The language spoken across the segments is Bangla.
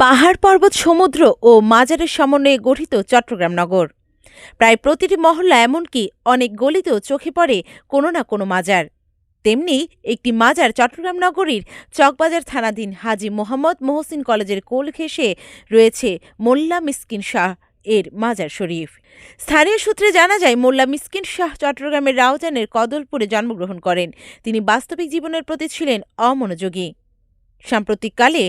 পাহাড় পর্বত, সমুদ্র ও মাজারের সমন্বয়ে গঠিত চট্টগ্রাম নগর। প্রায় প্রতিটি মহল্লা এমনকি অনেক গলিতেও চোখে পড়ে কোনো না কোনো মাজার। তেমনি একটি মাজার চট্টগ্রাম নগরীর চকবাজার থানাধীন হাজি মোহাম্মদ মোহসিন কলেজের কোল ঘেঁষে রয়েছে মোল্লা মিসকিন শাহ এর মাজার শরীফ। স্থানীয় সূত্রে জানা যায়, মোল্লা মিসকিন শাহ চট্টগ্রামের রাউজানের কদলপুরে জন্মগ্রহণ করেন। তিনি বাস্তবিক জীবনের প্রতি ছিলেন অমনোযোগী। সাম্প্রতিককালে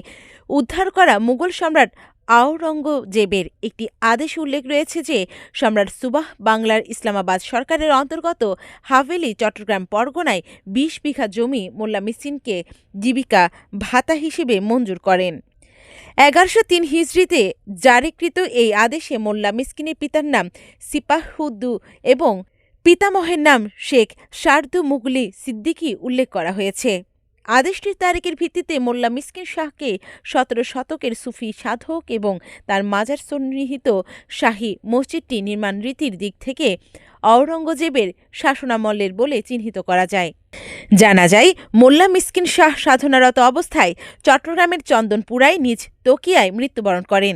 উদ্ধার করা মুঘল সম্রাট আওরঙ্গজেবের একটি আদেশ উল্লেখ রয়েছে যে, সম্রাট সুবাহ বাংলার ইসলামাবাদ সরকারের অন্তর্গত হাভেলি, চট্টগ্রাম পরগনায় বিশ বিঘা জমি মোল্লা মিসকিনকে জীবিকা ভাতা হিসেবে মঞ্জুর করেন। এগারোশো তিন হিজড়িতে জারিকৃত এই আদেশে মোল্লা মিসকিনের পিতার নাম সিপাহুদ্দু এবং পিতামহের নাম শেখ শারদু মুগলি সিদ্দিকী উল্লেখ করা হয়েছে। আদেশটির তারিখের ভিত্তিতে মোল্লা মিসকিন শাহকে সতেরো শতকের সুফি সাধক এবং তার মাজার সন্নিহিত শাহী মসজিদটি নির্মাণ রীতির দিক থেকে আওরঙ্গজেবের শাসনামলের বলে চিহ্নিত করা যায়। জানা যায়, মোল্লা মিসকিন শাহ সাধনারত অবস্থায় চট্টগ্রামের চন্দনপুরায় নিজ তোকিয়ায় মৃত্যুবরণ করেন।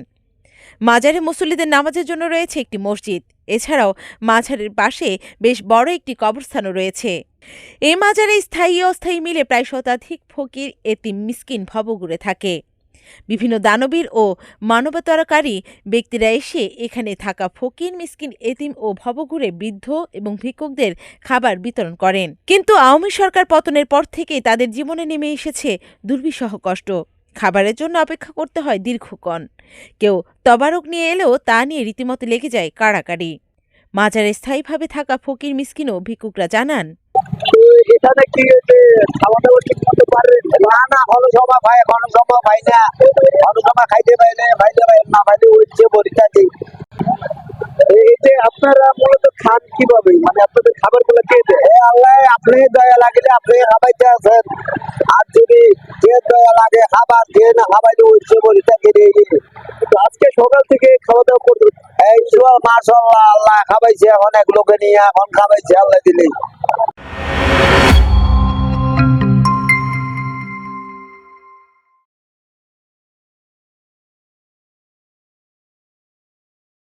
মাজারে মুসল্লিদের নামাজের জন্য রয়েছে একটি মসজিদ। এছাড়াও মাঝারের পাশে বেশ বড় একটি কবরস্থানও রয়েছে। এই মাজারে স্থায়ী অস্থায়ী মিলে প্রায় শতাধিক ফকির, এতিম, মিসকিন ভবঘুরে থাকে। বিভিন্ন দানবীর ও মানবতারকারী ব্যক্তিরা এসে এখানে থাকা ফকির, মিসকিন, এতিম ও ভবঘুরে বৃদ্ধ এবং ভিক্ষুকদের খাবার বিতরণ করেন। কিন্তু আওয়ামী সরকার পতনের পর থেকেই তাদের জীবনে নেমে এসেছে দুর্বিষহ কষ্ট। খাবারের জন্য অপেক্ষা করতে হয় দীর্ঘক্ষণ। কেউ তবারক নিয়ে এলেও তা নিয়ে রীতিমতো লেগে যায় কাড়াকাড়ি। মাজারে স্থায়ীভাবে থাকা ফকির মিসকিন ও ভিক্ষুকরা জানান না। না আপনারা মূলত খান কীভাবে? মানে আপনাদের খাবারগুলো কে দেয়? আল্লাহ আপনি দয়া লাগলে আপনি খাবাইতে আছেন। আর যদি যে দয়া লাগে খাবার যে না খাবাইলে হচ্ছে পরীক্ষাকে কিন্তু আজকে সকাল থেকে খাওয়া দাওয়া করতে এই মাসাল্লাহ আল্লাহ খাবাইছে অনেক লোকে নিয়ে এখন খাবাইছে আল্লাহ দিলেই।